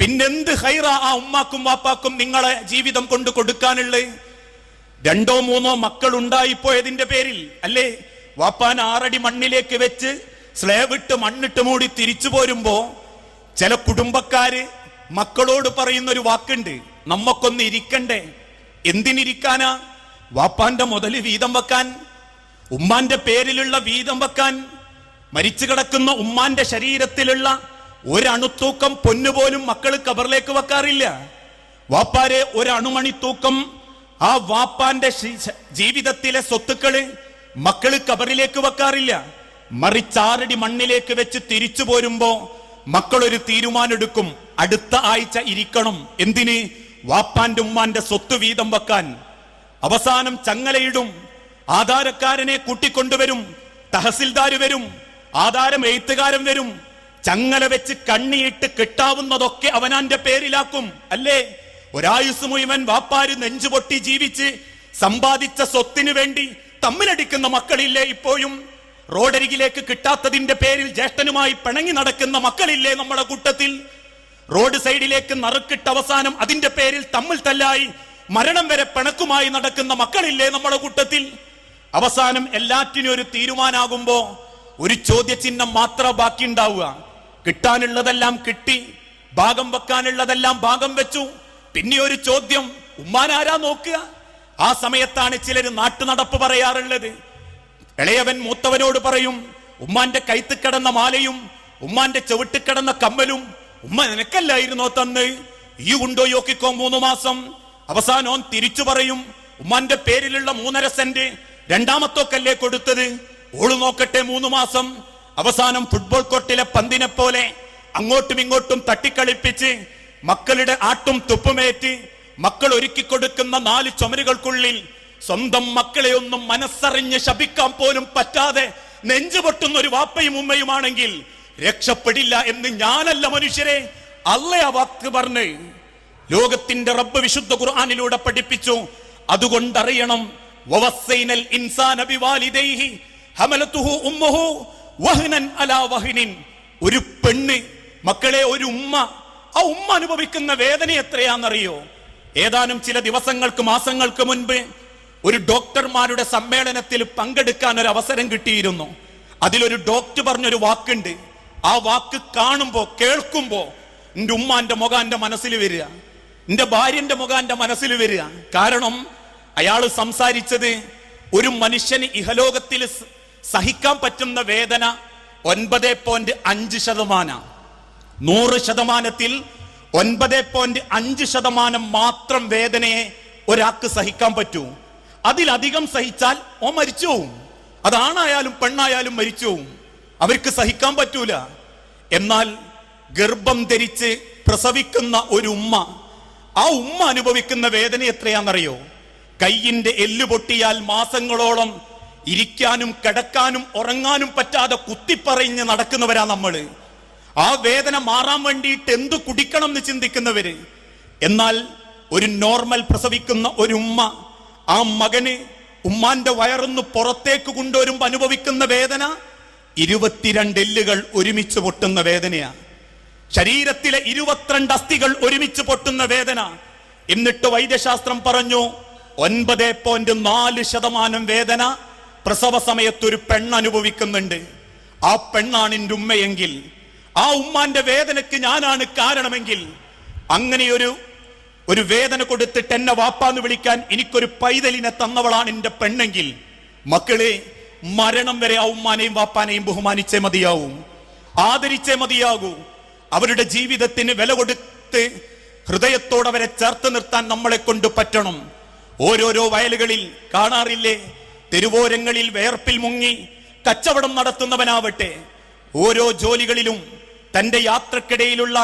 പിന്നെന്ത് ഹൈറ ആ ഉമ്മാക്കും വാപ്പാക്കും നിങ്ങളെ ജീവിതം കൊണ്ട് കൊടുക്കാനുള്ളേ? രണ്ടോ മൂന്നോ മക്കൾ ഉണ്ടായിപ്പോയതിന്റെ പേരിൽ അല്ലേ? വാപ്പാൻ ആറടി മണ്ണിലേക്ക് വെച്ച് സ്ലേവ് ഇട്ട് മണ്ണിട്ട് മൂടി തിരിച്ചു പോരുമ്പോ ചില കുടുംബക്കാര് മക്കളോട് പറയുന്ന ഒരു വാക്കുണ്ട് നമ്മക്കൊന്ന് ഇരിക്കണ്ടേ? എന്തിനിരിക്കാനാ? വാപ്പാന്റെ മുതൽ വീതം വെക്കാൻ ഉമ്മാന്റെ പേരിലുള്ള വീതം വെക്കാൻ മരിച്ചു കിടക്കുന്ന ഉമ്മാന്റെ ശരീരത്തിലുള്ള ഒരണുത്തൂക്കം പൊന്നുപോലും മക്കൾ കബറിലേക്ക് വെക്കാറില്ല. വാപ്പാരെ ഒരണുമണി തൂക്കം ആ വാപ്പാന്റെ ജീവിതത്തിലെ സ്വത്തുക്കൾ മക്കൾ കബറിലേക്ക് വെക്കാറില്ല. മറിച്ചാറടി മണ്ണിലേക്ക് വെച്ച് തിരിച്ചു പോരുമ്പോ മക്കളൊരു ഒരു എടുക്കും അടുത്ത ആഴ്ച ഇരിക്കണം. എന്തിന്? വാപ്പാന്റെ ഉമ്മാന്റെ സ്വത്ത് വീതം വെക്കാൻ. അവസാനം ചങ്ങലയിടും. ആധാരക്കാരനെ കൂട്ടിക്കൊണ്ടുവരും. തഹസിൽദാർ വരും. ആധാരം എഴുത്തുകാരൻ വരും. ചങ്ങല വെച്ച് കണ്ണിയിട്ട് കിട്ടാവുന്നതൊക്കെ അവനാന്റെ പേരിലാക്കും അല്ലേ? ഒരായുസ് മുഴുവൻ വാപ്പാര് നെഞ്ചുപൊട്ടി ജീവിച്ച് സമ്പാദിച്ച സ്വത്തിനു വേണ്ടി തമ്മിലടിക്കുന്ന മക്കളില്ലേ ഇപ്പോഴും? റോഡരികിലേക്ക് കിട്ടാത്തതിന്റെ പേരിൽ ജ്യേഷ്ഠനുമായി പിണങ്ങി നടക്കുന്ന മക്കളില്ലേ നമ്മുടെ കൂട്ടത്തിൽ? റോഡ് സൈഡിലേക്ക് നറുക്കിട്ട് അവസാനം അതിന്റെ പേരിൽ തമ്മിൽ തല്ലായി മരണം വരെ പിണക്കുമായി നടക്കുന്ന മക്കളില്ലേ നമ്മുടെ കൂട്ടത്തിൽ? അവസാനം എല്ലാറ്റിനും ഒരു തീരുമാനാകുമ്പോ ഒരു ചോദ്യചിഹ്നം മാത്രം ബാക്കിയുണ്ടാവുക. കിട്ടാനുള്ളതെല്ലാം കിട്ടി ഭാഗം വെക്കാനുള്ളതെല്ലാം ഭാഗം വെച്ചു. പിന്നെ ഒരു ചോദ്യം ഉമ്മാനാരാ നോക്കുക? ആ സമയത്താണ് ചിലർ നാട്ടുനടപ്പ് പറയാറുള്ളത്. ഇളയവൻ മൂത്തവനോട് പറയും ഉമ്മാന്റെ കൈത്ത് കിടന്ന മാലയും ഉമ്മാന്റെ ചവിട്ട് കിടന്ന കമ്മലും ഉമ്മ നിനക്കല്ലായിരുന്നോ തന്ന്? ഈ ഉണ്ടോ യോക്കിക്കോ മൂന്ന് മാസം? അവസാനം തിരിച്ചു പറയും ഉമ്മാന്റെ പേരിലുള്ള മൂന്നര സെന്റ് രണ്ടാമത്തോക്കല്ലേ കൊടുത്തത്? ഓൾ നോക്കട്ടെ മൂന്ന് മാസം. അവസാനം ഫുട്ബോൾ കോർട്ടിലെ പന്തിനെ പോലെ അങ്ങോട്ടും ഇങ്ങോട്ടും തട്ടിക്കളിപ്പിച്ച് മക്കളുടെ ആട്ടും തുപ്പുമേറ്റ് മക്കൾ ഒരുക്കി കൊടുക്കുന്ന നാല് ചുമരുകൾക്കുള്ളിൽ സ്വന്തം മക്കളെ ഒന്നും മനസ്സറിഞ്ഞ് ശപിക്കാൻ പോലും പറ്റാതെ നെഞ്ചുപൊട്ടുന്ന ഒരു വാപ്പയും ഉമ്മയുമാണെങ്കിൽ രക്ഷപ്പെടില്ല എന്ന് ഞാനല്ല മനുഷ്യരെ. അല്ല വാക്ക് പറഞ്ഞ് ലോകത്തിന്റെ റബ്ബ് വിശുദ്ധ ഖുർആാനിലൂടെ പഠിപ്പിച്ചു. അതുകൊണ്ടറിയണം ഇൻസാന ബിവാലിദൈഹി ഹമലതുഹു ഉമ്മുഹു വഹ്നൻ അലാ വഹ്നിൻ. ഒരു പെണ്ണ് മക്കളെ ഒരു ഉമ്മ. ആ ഉമ്മ അനുഭവിക്കുന്ന വേദന എത്രയാണെന്നറിയോ? ഏതാനും ചില ദിവസങ്ങൾക്ക് മാസങ്ങൾക്ക് മുൻപ് ഒരു ഡോക്ടർമാരുടെ സമ്മേളനത്തിൽ പങ്കെടുക്കാൻ ഒരു അവസരം കിട്ടിയിരുന്നു. അതിലൊരു ഡോക്ടർ പറഞ്ഞൊരു വാക്കുണ്ട്. ആ വാക്ക് കാണുമ്പോ കേൾക്കുമ്പോ എന്റെ ഉമ്മാന്റെ മുഖം മനസ്സിൽ വരിക. എന്റെ ഭാര്യന്റെ മുഖാന്റെ മനസ്സിൽ വരിക. കാരണം അയാൾ സംസാരിച്ചത് ഒരു മനുഷ്യന് ഇഹലോകത്തിൽ സഹിക്കാൻ പറ്റുന്ന വേദന ഒൻപത് പോയിന്റ് അഞ്ച് ശതമാന. നൂറ് ശതമാനത്തിൽ ഒൻപത് പോയിന്റ് അഞ്ച് ശതമാനം മാത്രം വേദനയെ ഒരാൾക്ക് സഹിക്കാൻ പറ്റൂ. അതിലധികം സഹിച്ചാൽ ഓ മരിച്ചു അതാണായാലും പെണ്ണായാലും മരിച്ചു അവർക്ക് സഹിക്കാൻ പറ്റൂല. എന്നാൽ ഗർഭം ധരിച്ച് പ്രസവിക്കുന്ന ഒരു ഉമ്മ ആ ഉമ്മ അനുഭവിക്കുന്ന വേദന എത്രയാണെന്നറിയോ? കയ്യിന്റെ എല്ല് പൊട്ടിയാൽ മാസങ്ങളോളം ഇരിക്കാനും കിടക്കാനും ഉറങ്ങാനും പറ്റാതെ കുത്തിപ്പറഞ്ഞ് നടക്കുന്നവരാ നമ്മൾ ആ വേദന മാറാൻ വേണ്ടിയിട്ട് എന്തു കുടിക്കണം എന്ന് ചിന്തിക്കുന്നവര്. എന്നാൽ ഒരു നോർമൽ പ്രസവിക്കുന്ന ഒരു ഉമ്മ ആ മകന് ഉമ്മാന്റെ വയറൊന്ന് പുറത്തേക്ക് കൊണ്ടുവരുമ്പോ അനുഭവിക്കുന്ന വേദന ഇരുപത്തിരണ്ട് എല്ലുകൾ ഒരുമിച്ച് പൊട്ടുന്ന വേദനയാ. ശരീരത്തിലെ ഇരുപത്തിരണ്ട് അസ്ഥികൾ ഒരുമിച്ച് പൊട്ടുന്ന വേദന. എന്നിട്ട് വൈദ്യശാസ്ത്രം പറഞ്ഞു ഒൻപത് പോയിന്റ് നാല് ശതമാനം വേദന പ്രസവ സമയത്ത് ഒരു പെണ്ണ് അനുഭവിക്കുന്നുണ്ട്. ആ പെണ്ണാണ് എന്റെ ഉമ്മയെങ്കിൽ. ആ ഉമ്മാന്റെ വേദനയ്ക്ക് ഞാനാണ് കാരണമെങ്കിൽ. അങ്ങനെയൊരു ഒരു വേദന കൊടുത്തിട്ട് എന്നെ വാപ്പാന്ന് വിളിക്കാൻ എനിക്കൊരു പൈതലിനെ തന്നവളാണ് എന്റെ പെണ്ണെങ്കിൽ. മക്കളെ മരണം വരെ ആ ഉമ്മാനെയും വാപ്പാനെയും ബഹുമാനിച്ചേ മതിയാവും. ആദരിച്ചേ മതിയാകൂ. അവരുടെ ജീവിതത്തിന് വില കൊടുത്ത് ഹൃദയത്തോടെ അവരെ ചേർത്ത് നിർത്താൻ നമ്മളെ കൊണ്ട് പറ്റണം. ഓരോരോ വയലുകളിൽ കാണാറില്ലേ? തെരുവോരങ്ങളിൽ വേർപ്പിൽ മുങ്ങി കച്ചവടം നടത്തുന്നവനാവട്ടെ. ഓരോ ജോലികളിലും തന്റെ യാത്രക്കിടയിലുള്ള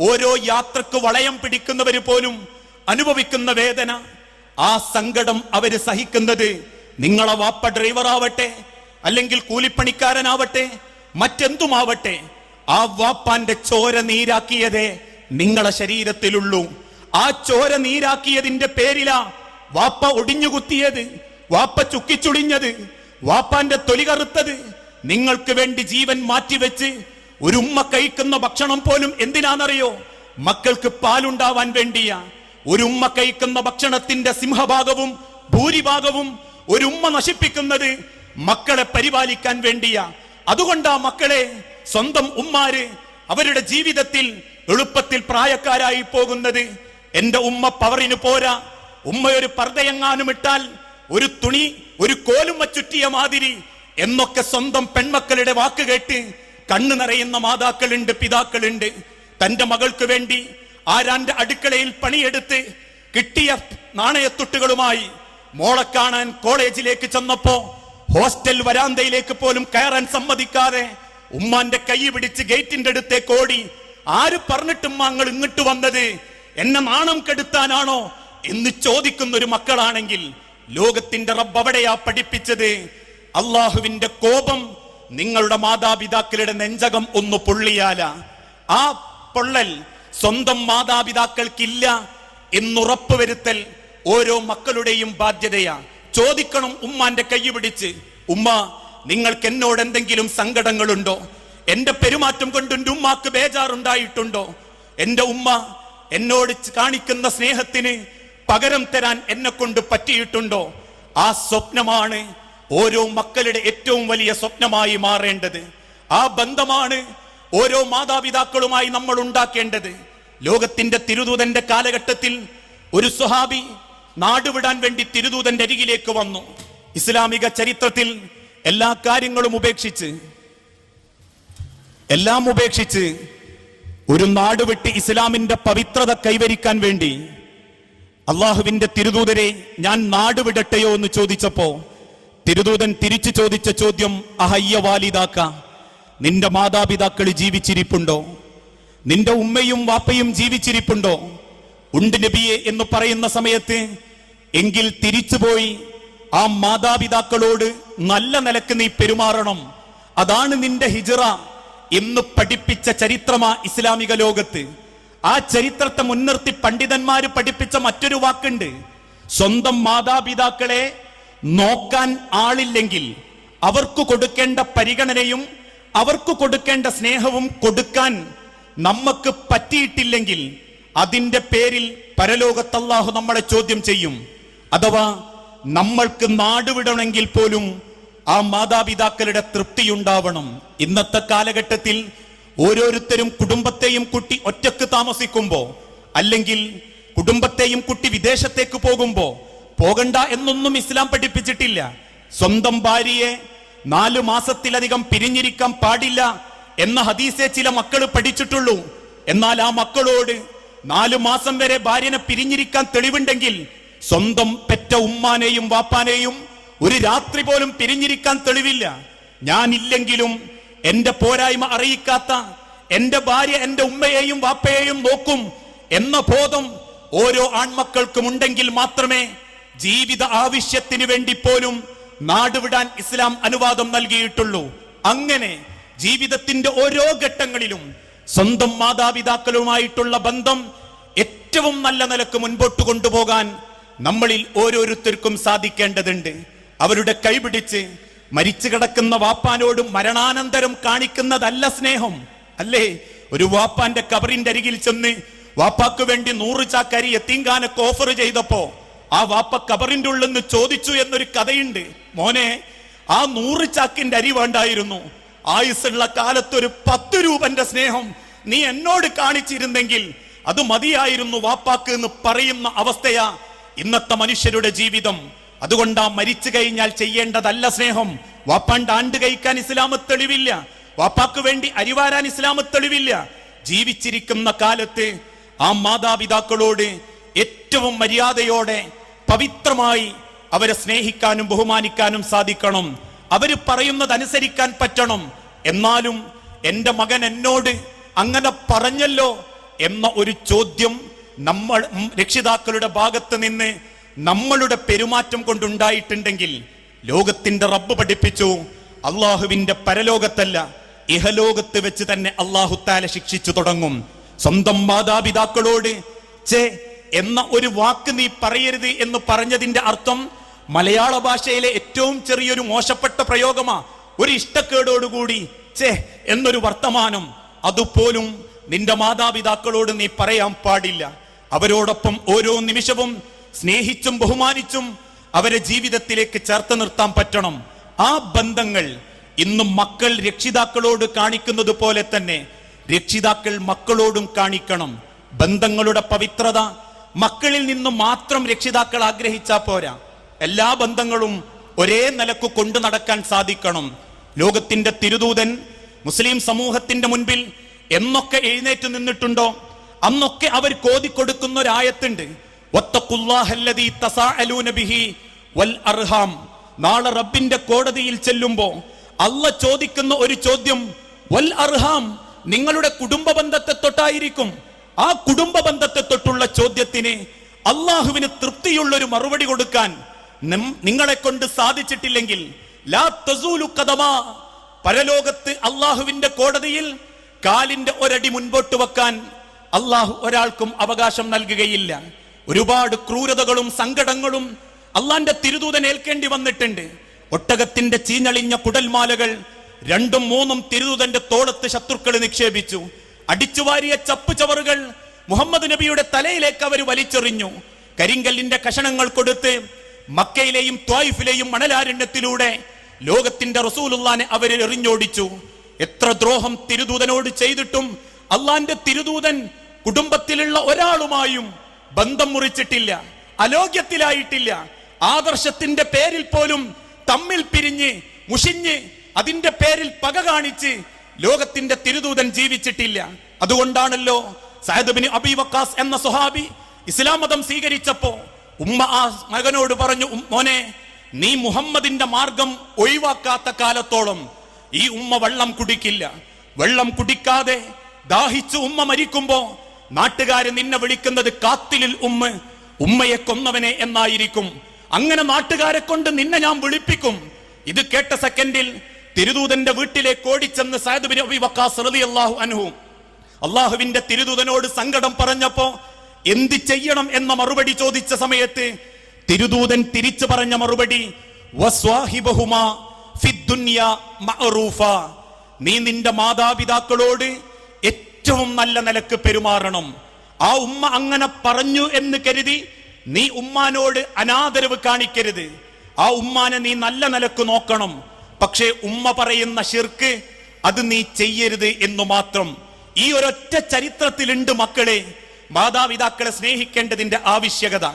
ഓരോ യാത്രയ്ക്ക് വളയം പിടിക്കുന്നവര് പോലും അനുഭവിക്കുന്ന വേദന ആ സങ്കടം അവർ സഹിക്കുന്നത് നിങ്ങളെ വാപ്പ ഡ്രൈവറാവട്ടെ അല്ലെങ്കിൽ കൂലിപ്പണിക്കാരനാവട്ടെ മറ്റെന്തുമാവട്ടെ ആ വാപ്പാന്റെ ചോര നീരാക്കിയതേ നിങ്ങളെ ശരീരത്തിലുള്ളൂ. ആ ചോര നീരാക്കിയതിന്റെ പേരിലാ വാപ്പ ഒടിഞ്ഞുകുത്തിയത്. വാപ്പ ചുക്കിച്ചുളിഞ്ഞത് വാപ്പാന്റെ തൊലി കറുത്തത് നിങ്ങൾക്ക് വേണ്ടി ജീവൻ മാറ്റിവെച്ച് ഒരു ഉമ്മ കഴിക്കുന്ന ഭക്ഷണം പോലും എന്തിനാണെന്നറിയോ? മക്കൾക്ക് പാലുണ്ടാവാൻ വേണ്ടിയ. ഒരു ഉമ്മ കഴിക്കുന്ന ഭക്ഷണത്തിന്റെ സിംഹഭാഗവും ഭൂരിഭാഗവും ഒരു ഉമ്മ നശിപ്പിക്കുന്നത് മക്കളെ പരിപാലിക്കാൻ വേണ്ടിയ. അതുകൊണ്ടാ മക്കളെ സ്വന്തം ഉമ്മാര് അവരുടെ ജീവിതത്തിൽ എളുപ്പത്തിൽ പ്രായക്കാരായി പോകുന്നത്. എന്റെ ഉമ്മ പവറിന് പോരാ. ഉമ്മയൊരു ഒരു ഇട്ടാൽ ഒരു തുണി ഒരു കോലും ചുറ്റിയ മാതിരി എന്നൊക്കെ സ്വന്തം പെൺമക്കളുടെ വാക്ക് കേട്ട് കണ്ണു നിറയുന്ന മാതാക്കളുണ്ട് പിതാക്കളുണ്ട്. തന്റെ മകൾക്ക് വേണ്ടി ആരാന്റെ അടുക്കളയിൽ പണിയെടുത്ത് കിട്ടിയ നാണയത്തുട്ടുകളുമായി മോളെ കാണാൻ കോളേജിലേക്ക് ചെന്നപ്പോ ഹോസ്റ്റൽ വരാന്തയിലേക്ക് പോലും കയറാൻ സമ്മതിക്കാതെ ഉമ്മാന്റെ കൈ പിടിച്ച് ഗേറ്റിന്റെ അടുത്തേക്ക് ഓടി ആര് പറഞ്ഞിട്ടും മാങ്ങൾ ഇങ്ങോട്ട് വന്നത്? എന്നെ നാണം കെടുത്താനാണോ? എന്ന് ചോദിക്കുന്ന ഒരു മക്കളാണെങ്കിൽ ലോകത്തിന്റെ റബ്ബ് അവിടെയാ പഠിപ്പിച്ചത്. അള്ളാഹുവിന്റെ കോപം നിങ്ങളുടെ മാതാപിതാക്കളുടെ നെഞ്ചകം ഒന്ന് പൊള്ളിയാല. ആ പൊള്ളൽ സ്വന്തം മാതാപിതാക്കൾക്കില്ല എന്നുറപ്പ് വരുത്തൽ ഓരോ മക്കളുടെയും ബാധ്യതയാ. ചോദിക്കണം ഉമ്മാന്റെ കൈ പിടിച്ച് ഉമ്മ നിങ്ങൾക്ക് എന്നോട് എന്തെങ്കിലും സങ്കടങ്ങളുണ്ടോ? എന്റെ പെരുമാറ്റം കൊണ്ട് എന്റെ ഉമ്മാക്ക് ബേജാറുണ്ടായിട്ടുണ്ടോ? എന്റെ ഉമ്മ എന്നോട് കാണിക്കുന്ന സ്നേഹത്തിന് പകരം തരാൻ എന്നെ കൊണ്ട് പറ്റിയിട്ടുണ്ടോ? ആ സ്വപ്നമാണ് ഓരോ മക്കളുടെ ഏറ്റവും വലിയ സ്വപ്നമായി മാറേണ്ടത്. ആ ബന്ധമാണ് ഓരോ മാതാപിതാക്കളുമായി നമ്മൾ ഉണ്ടാക്കേണ്ടത്. ലോകത്തിന്റെ തിരുദൂതന്റെ കാലഘട്ടത്തിൽ ഒരു സുഹാബി നാടുവിടാൻ വേണ്ടി തിരുദൂതന്റെ അരികിലേക്ക് വന്നു. ഇസ്ലാമിക ചരിത്രത്തിൽ എല്ലാ കാര്യങ്ങളും ഉപേക്ഷിച്ച് എല്ലാം ഉപേക്ഷിച്ച് ഒരു നാടുവിട്ട് ഇസ്ലാമിന്റെ പവിത്രത കൈവരിക്കാൻ വേണ്ടി അള്ളാഹുവിന്റെ തിരുദൂതരെ ഞാൻ നാട് വിടട്ടെയോ എന്ന് ചോദിച്ചപ്പോ തിരുദൂതൻ തിരിച്ചു ചോദിച്ച ചോദ്യം അഹയ്യ വാലിദാക്ക നിന്റെ മാതാപിതാക്കൾ ജീവിച്ചിരിപ്പുണ്ടോ? നിന്റെ ഉമ്മയും വാപ്പയും ജീവിച്ചിരിപ്പുണ്ടോ? ഉണ്ട് നബിയെ എന്ന് പറയുന്ന സമയത്ത് എങ്കിൽ തിരിച്ചുപോയി ആ മാതാപിതാക്കളോട് നല്ല നിലയ്ക്ക് നീ പെരുമാറണം. അതാണ് നിന്റെ ഹിജറ എന്ന് പഠിപ്പിച്ച ചരിത്രമാ ഇസ്ലാമിക ലോകത്ത്. ആ ചരിത്രത്തെ മുൻനിർത്തി പണ്ഡിതന്മാർ പഠിപ്പിച്ച മറ്റൊരു വാക്കുണ്ട്. സ്വന്തം മാതാപിതാക്കളെ നോക്കാൻ ആളില്ലെങ്കിൽ അവർക്ക് കൊടുക്കേണ്ട പരിഗണനയും അവർക്ക് കൊടുക്കേണ്ട സ്നേഹവും കൊടുക്കാൻ നമുക്ക് പറ്റിയിട്ടില്ലെങ്കിൽ അതിന്റെ പേരിൽ പരലോകത്തല്ലാഹു നമ്മളെ ചോദ്യം ചെയ്യും. അഥവാ നമ്മൾക്ക് നാടുവിടണമെങ്കിൽ പോലും ആ മാതാപിതാക്കളുടെ തൃപ്തിയുണ്ടാവണം. ഇന്നത്തെ കാലഘട്ടത്തിൽ ഓരോരുത്തരും കുടുംബത്തെയും കുട്ടി ഒറ്റയ്ക്ക് താമസിക്കുമ്പോൾ അല്ലെങ്കിൽ കുടുംബത്തെയും കുട്ടി വിദേശത്തേക്ക് പോകുമ്പോൾ പോകണ്ട എന്നൊന്നും ഇസ്ലാം പഠിപ്പിച്ചിട്ടില്ല. സ്വന്തം ഭാര്യയെ നാലു മാസത്തിലധികം പിരിഞ്ഞിരിക്കാൻ പാടില്ല എന്ന ഹദീസെ ചില മക്കൾ പഠിച്ചിട്ടുള്ളൂ. എന്നാൽ ആ മക്കളോട് നാലു മാസം വരെ ഭാര്യനെ പിരിഞ്ഞിരിക്കാൻ തെളിവുണ്ടെങ്കിൽ സ്വന്തം പെറ്റ ഉമ്മാനെയും വാപ്പാനെയും ഒരു രാത്രി പോലും പിരിഞ്ഞിരിക്കാൻ തെളിവില്ല. ഞാനില്ലെങ്കിലും എന്റെ പോരായ്മ അറിയിക്കാത്ത എന്റെ ഭാര്യ എന്റെ ഉമ്മയെയും വാപ്പയെയും നോക്കും എന്ന ബോധം ഓരോ ആൺമക്കൾക്കും ഉണ്ടെങ്കിൽ മാത്രമേ ജീവിത ആവശ്യത്തിന് വേണ്ടി പോലും നാടുവിടാൻ ഇസ്ലാം അനുവാദം നൽകിയിട്ടുള്ളൂ. അങ്ങനെ ജീവിതത്തിന്റെ ഓരോ ഘട്ടങ്ങളിലും സ്വന്തം മാതാപിതാക്കളുമായിട്ടുള്ള ബന്ധം ഏറ്റവും നല്ല നിലയ്ക്ക് മുൻപോട്ട് കൊണ്ടുപോകാൻ നമ്മളിൽ ഓരോരുത്തർക്കും സാധിക്കേണ്ടതുണ്ട്. അവരുടെ കൈപിടിച്ച് മരിച്ചു കിടക്കുന്ന വാപ്പാനോടും മരണാനന്തരം കാണിക്കുന്നതല്ല സ്നേഹം. അല്ലേ? ഒരു വാപ്പാന്റെ കബറിന്റെ അരികിൽ ചെന്ന് വാപ്പാക്ക് വേണ്ടി നൂറ് ചാക്കരി എത്തിങ്കാനൊക്കെ ഓഫർ ചെയ്തപ്പോ ആ വാപ്പ കബറിന്റെ ഉള്ളിൽ നിന്ന് ചോദിച്ചു എന്നൊരു കഥയുണ്ട്. മോനെ ആ നൂറ് ചാക്കിന്റെ അരി വേണ്ടായിരുന്നു. ആയുസ്സുള്ള കാലത്ത് ഒരു പത്ത് രൂപന്റെ സ്നേഹം നീ എന്നോട് കാണിച്ചിരുന്നെങ്കിൽ അത് മതിയായിരുന്നു വാപ്പാക്ക് എന്ന് പറയുന്ന അവസ്ഥയാ ഇന്നത്തെ മനുഷ്യരുടെ ജീവിതം. അതുകൊണ്ടാ മരിച്ചു കഴിഞ്ഞാൽ ചെയ്യേണ്ടതല്ല സ്നേഹം. വാപ്പാണ്ട് ആണ്ട് കഴിക്കാൻ ഇസ്ലാമ തെളിവില്ല. വാപ്പാക്ക് വേണ്ടി അരിവാരാൻ ഇസ്ലാമ തെളിവില്ല. ജീവിച്ചിരിക്കുന്ന കാലത്ത് ആ മാതാപിതാക്കളോട് ഏറ്റവും മര്യാദയോടെ പവിത്രമായി അവരെ സ്നേഹിക്കാനും ബഹുമാനിക്കാനും സാധിക്കണം. അവർ പറയുന്നത് അനുസരിക്കാൻ പറ്റണം. എന്നാലും എന്റെ മകൻ എന്നോട് അങ്ങനെ പറഞ്ഞല്ലോ എന്ന ഒരു ചോദ്യം നമ്മൾ രക്ഷിതാക്കളുടെ ഭാഗത്ത് നിന്ന് നമ്മളുടെ പെരുമാറ്റം കൊണ്ടുണ്ടായിട്ടുണ്ടെങ്കിൽ ലോകത്തിന്റെ റബ്ബ് പഠിപ്പിച്ചു. അള്ളാഹുവിന്റെ പരലോകത്തല്ല ഇഹലോകത്ത് വെച്ച് തന്നെ അള്ളാഹു താല ശിക്ഷിച്ചു തുടങ്ങും. സ്വന്തം മാതാപിതാക്കളോട് ചേ എന്ന ഒരു വാക്ക് നീ പറയരുത് എന്ന് പറഞ്ഞതിന്റെ അർത്ഥം മലയാള ഭാഷയിലെ ഏറ്റവും ചെറിയൊരു മോശപ്പെട്ട പ്രയോഗമാ. ഒരു ഇഷ്ടക്കേടോടുകൂടി ചേ എന്നൊരു വർത്തമാനം. അതുപോലും നിന്റെ മാതാപിതാക്കളോട് നീ പറയാൻ പാടില്ല. അവരോടൊപ്പം ഓരോ നിമിഷവും സ്നേഹിച്ചും ബഹുമാനിച്ചും അവരെ ജീവിതത്തിലേക്ക് ചേർത്ത് നിർത്താൻ പറ്റണം. ആ ബന്ധങ്ങൾ ഇന്നും മക്കൾ രക്ഷിതാക്കളോട് കാണിക്കുന്നത് പോലെ തന്നെ രക്ഷിതാക്കൾ മക്കളോടും കാണിക്കണം. ബന്ധങ്ങളുടെ പവിത്രത മക്കളിൽ നിന്നും മാത്രം രക്ഷിതാക്കൾ ആഗ്രഹിച്ചാ പോരാ. എല്ലാ ബന്ധങ്ങളും ഒരേ നിലയ്ക്ക് കൊണ്ടു നടക്കാൻ സാധിക്കണം. ലോകത്തിന്റെ തിരുദൂതൻ മുസ്ലിം സമൂഹത്തിന്റെ മുൻപിൽ എന്നൊക്കെ എഴുന്നേറ്റ് നിന്നിട്ടുണ്ടോ? അന്നൊക്കെ അവർ കോതിക്കൊടുക്കുന്ന ഒരായത്തുണ്ട്. നാളെ റബ്ബിന്റെ കോടതിയിൽ ചെല്ലുമ്പോ അല്ല ചോദിക്കുന്ന ഒരു ചോദ്യം വൽ അർഹാം നിങ്ങളുടെ കുടുംബ ബന്ധത്തെ തൊട്ടായിരിക്കും. ആ കുടുംബ ബന്ധത്തെ തൊട്ടുള്ള ചോദ്യത്തിന് അള്ളാഹുവിന് തൃപ്തിയുള്ള ഒരു മറുപടി കൊടുക്കാൻ നിങ്ങളെ കൊണ്ട് സാധിച്ചിട്ടില്ലെങ്കിൽ ലാ തസൂലു പരലോകത്ത് അള്ളാഹുവിന്റെ കോടതിയിൽ കാലിന്റെ ഒരടി മുൻപോട്ട് വെക്കാൻ അള്ളാഹു ഒരാൾക്കും അവകാശം നൽകുകയില്ല. ഒരുപാട് ക്രൂരതകളും സങ്കടങ്ങളും അള്ളാന്റെ തിരുദൂതൻ ഏൽക്കേണ്ടി വന്നിട്ടുണ്ട്. ഒട്ടകത്തിന്റെ ചീഞ്ഞളിഞ്ഞ കുടൽമാലകൾ രണ്ടും മൂന്നും തിരുദൂതന്റെ തോളത്ത് ശത്രുക്കൾ നിക്ഷേപിച്ചു. അടിച്ചുവാരിയ ചപ്പു ചവറുകൾ മുഹമ്മദ് നബിയുടെ തലയിലേക്ക് അവർ വലിച്ചെറിഞ്ഞു. കരിങ്കല്ലിന്റെ കഷണങ്ങൾ കൊടുത്ത് മക്കയിലെയും ത്വായിഫിലെയും മണലാരണ്യത്തിലൂടെ ലോകത്തിന്റെ റസൂലുള്ളാനെ അവരെ എറിഞ്ഞോടിച്ചു. എത്ര ദ്രോഹം തിരുദൂതനോട് ചെയ്തിട്ടും അള്ളാന്റെ തിരുദൂതൻ കുടുംബത്തിലുള്ള ഒരാളുമായും ബന്ധം മുറിച്ചിട്ടില്ല അലോക്യത്തിലായിട്ടില്ല. ആദർശത്തിന്റെ പേരിൽ പോലും തമ്മിൽ പിരിഞ്ഞ് മുഷിഞ്ഞ് അതിന്റെ പേരിൽ പക കാണിച്ച് ലോകത്തിന്റെ തിരുദൂതൻ ജീവിച്ചിട്ടില്ല. അതുകൊണ്ടാണല്ലോ സയദബിന് അബി വക്കാസ് എന്ന സുഹാബി ഇസ്ലാം മതം സ്വീകരിച്ചപ്പോ ഉമ്മ ആ മകനോട് പറഞ്ഞു "ഉം, മോനെ നീ മുഹമ്മദിന്റെ മാർഗം ഒഴിവാക്കാത്ത കാലത്തോളം ഈ ഉമ്മ വെള്ളം കുടിക്കില്ല. വെള്ളം കുടിക്കാതെ ദാഹിച്ചു ഉമ്മ മരിക്കുമ്പോ നാട്ടുകാര് നിന്നെ വിളിക്കുന്നത് കാത്തിലിൽ ഉമ്മ ഉമ്മയെ കൊന്നവനെ എന്നായിരിക്കും അങ്ങനെ നാട്ടുകാരെ കൊണ്ട് നിന്നെ ഞാൻ വിളിപ്പിക്കും ഇത് കേട്ട സെക്കൻഡിൽ തിരുദൂതന്റെ വീട്ടിലേക്ക് ഓടിച്ചെന്ന് ബിൻ വക്കാസ് റളിയല്ലാഹു അൻഹു അള്ളാഹുവിന്റെ തിരുദൂതനോട് സങ്കടം പറഞ്ഞപ്പോ എന്ത് ചെയ്യണം എന്ന മറുപടി ചോദിച്ച സമയത്ത് തിരുദൂതൻ തിരിച്ചു പറഞ്ഞ മറുപടി. നീ നിന്റെ മാതാപിതാക്കളോട് നല്ല നിലയ്ക്ക് പെരുമാറണം. ആ ഉമ്മ അങ്ങനെ പറഞ്ഞു എന്ന് കരുതി നീ ഉമ്മാനോട് അനാദരവ് കാണിക്കരുത്. ആ ഉമ്മാനെ നീ നല്ല നിലയ്ക്ക് നോക്കണം. പക്ഷേ ഉമ്മ പറയുന്ന ഷിർക്ക് അത് നീ ചെയ്യരുത് എന്നു മാത്രം. ഈ ഒരൊറ്റ ചരിത്രത്തിലുണ്ട് മക്കളെ. മാതാപിതാക്കളെ സ്നേഹിക്കേണ്ടതിന്റെ ആവശ്യകത.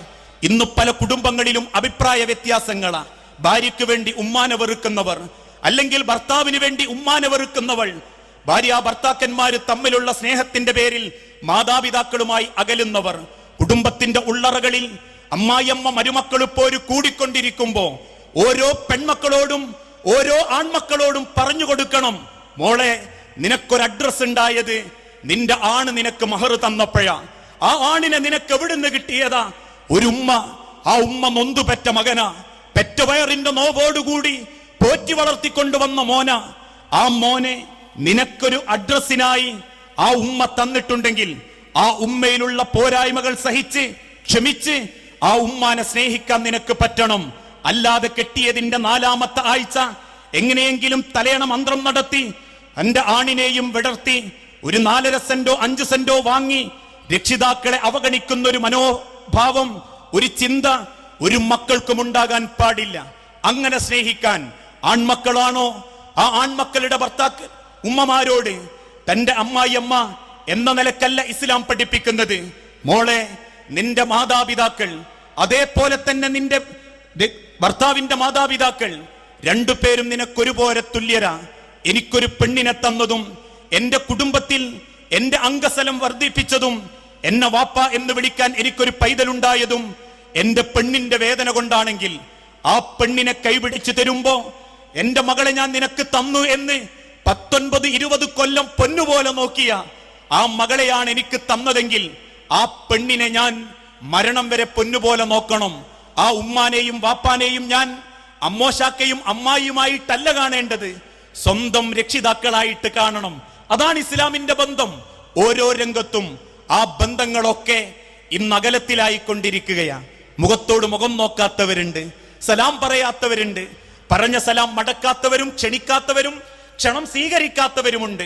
ഇന്ന് പല കുടുംബങ്ങളിലും അഭിപ്രായ വ്യത്യാസങ്ങളാ. ഭാര്യയ്ക്ക് വേണ്ടി ഉമ്മാനെ വെറുക്കുന്നവർ അല്ലെങ്കിൽ ഭർത്താവിന് വേണ്ടി ഉമ്മാനെ വെറുക്കുന്നവൾ ഭാര്യ ഭർത്താക്കന്മാർ തമ്മിലുള്ള സ്നേഹത്തിന്റെ പേരിൽ മാതാപിതാക്കളുമായി അകലുന്നവർ കുടുംബത്തിന്റെ ഉള്ളറകളിൽ അമ്മായിയമ്മ മരുമക്കൾ പോര് കൂടിക്കൊണ്ടിരിക്കുമ്പോ ഓരോ പെൺമക്കളോടും ഓരോ ആൺമക്കളോടും പറഞ്ഞു കൊടുക്കണം മോളെ നിനക്കൊരു അഡ്രസ് ഉണ്ടായത് നിന്റെ ആണ് നിനക്ക് മഹർ തന്നപ്പോഴാ. ആ ആണിനെ നിനക്ക് എവിടുന്ന് കിട്ടിയതാ? ഒരു ഉമ്മ ആ ഉമ്മ നൊന്തു പെറ്റ മകനാ. പെറ്റവയറിന്റെ നോവോടുകൂടി പോറ്റി വളർത്തിക്കൊണ്ടുവന്ന മോന. ആ മോനെ നിനക്കൊരു അഡ്രസ്സിനായി ആ ഉമ്മ തന്നിട്ടുണ്ടെങ്കിൽ ആ ഉമ്മയിലുള്ള പോരായ്മകൾ സഹിച്ച് ക്ഷമിച്ച് ആ ഉമ്മാനെ സ്നേഹിക്കാൻ നിനക്ക് പറ്റണം. അല്ലാതെ കെട്ടിയതിന്റെ നാലാമത്തെ ആഴ്ച എങ്ങനെയെങ്കിലും തലയണ മന്ത്രം നടത്തി എന്റെ ആണിനെയും വിടർത്തി ഒരു നാലര സെന്റോ അഞ്ച് സെന്റോ വാങ്ങി രക്ഷിതാക്കളെ അവഗണിക്കുന്ന ഒരു മനോഭാവം ഒരു ചിന്ത ഒരു മക്കൾക്കും ഉണ്ടാകാൻ പാടില്ല. അങ്ങനെ സ്നേഹിക്കാൻ ആൺമക്കളാണോ? ആ ആൺമക്കളുടെ ഭർത്താക്കൾ ഉമ്മമാരോട് തന്റെ അമ്മായിയമ്മ എന്ന നിലക്കല്ല ഇസ്ലാം പഠിപ്പിക്കുന്നത്. മോളെ നിന്റെ മാതാപിതാക്കൾ അതേപോലെ തന്നെ നിന്റെ ഭർത്താവിന്റെ മാതാപിതാക്കൾ രണ്ടുപേരും നിനക്കൊരുപോലെ തുല്യരാ. എനിക്കൊരു പെണ്ണിനെ തന്നതും എന്റെ കുടുംബത്തിൽ എന്റെ അംഗസലം വർദ്ധിപ്പിച്ചതും എന്നെ വാപ്പ എന്ന് വിളിക്കാൻ എനിക്കൊരു പൈതലുണ്ടായതും എന്റെ പെണ്ണിന്റെ വേദന കൊണ്ടാണെങ്കിൽ ആ പെണ്ണിനെ കൈപിടിച്ചു തരുമ്പോ എന്റെ മകളെ ഞാൻ നിനക്ക് തന്നു എന്ന് പത്തൊൻപത് ഇരുപത് കൊല്ലം പൊന്നുപോലെ നോക്കിയ ആ മകളെയാണ് എനിക്ക് തന്നതെങ്കിൽ ആ പെണ്ണിനെ ഞാൻ മരണം വരെ പൊന്നുപോലെ നോക്കണം. ആ ഉമ്മാനെയും വാപ്പാനെയും ഞാൻ അമ്മോശാക്കയും അമ്മായിയുമായിട്ടല്ല കാണേണ്ടത്. സ്വന്തം രക്ഷിതാക്കളായിട്ട് കാണണം. അതാണ് ഇസ്ലാമിന്റെ ബന്ധം. ഓരോ രംഗത്തും ആ ബന്ധങ്ങളൊക്കെ ഇന്ന് അകലത്തിലായിക്കൊണ്ടിരിക്കുകയാണ് മുഖത്തോട് മുഖം നോക്കാത്തവരുണ്ട് സലാം പറയാത്തവരുണ്ട്. പറഞ്ഞ സലാം മടക്കാത്തവരും ക്ഷണിക്കാത്തവരും ക്ഷണം സ്വീകരിക്കാത്തവരുമുണ്ട്.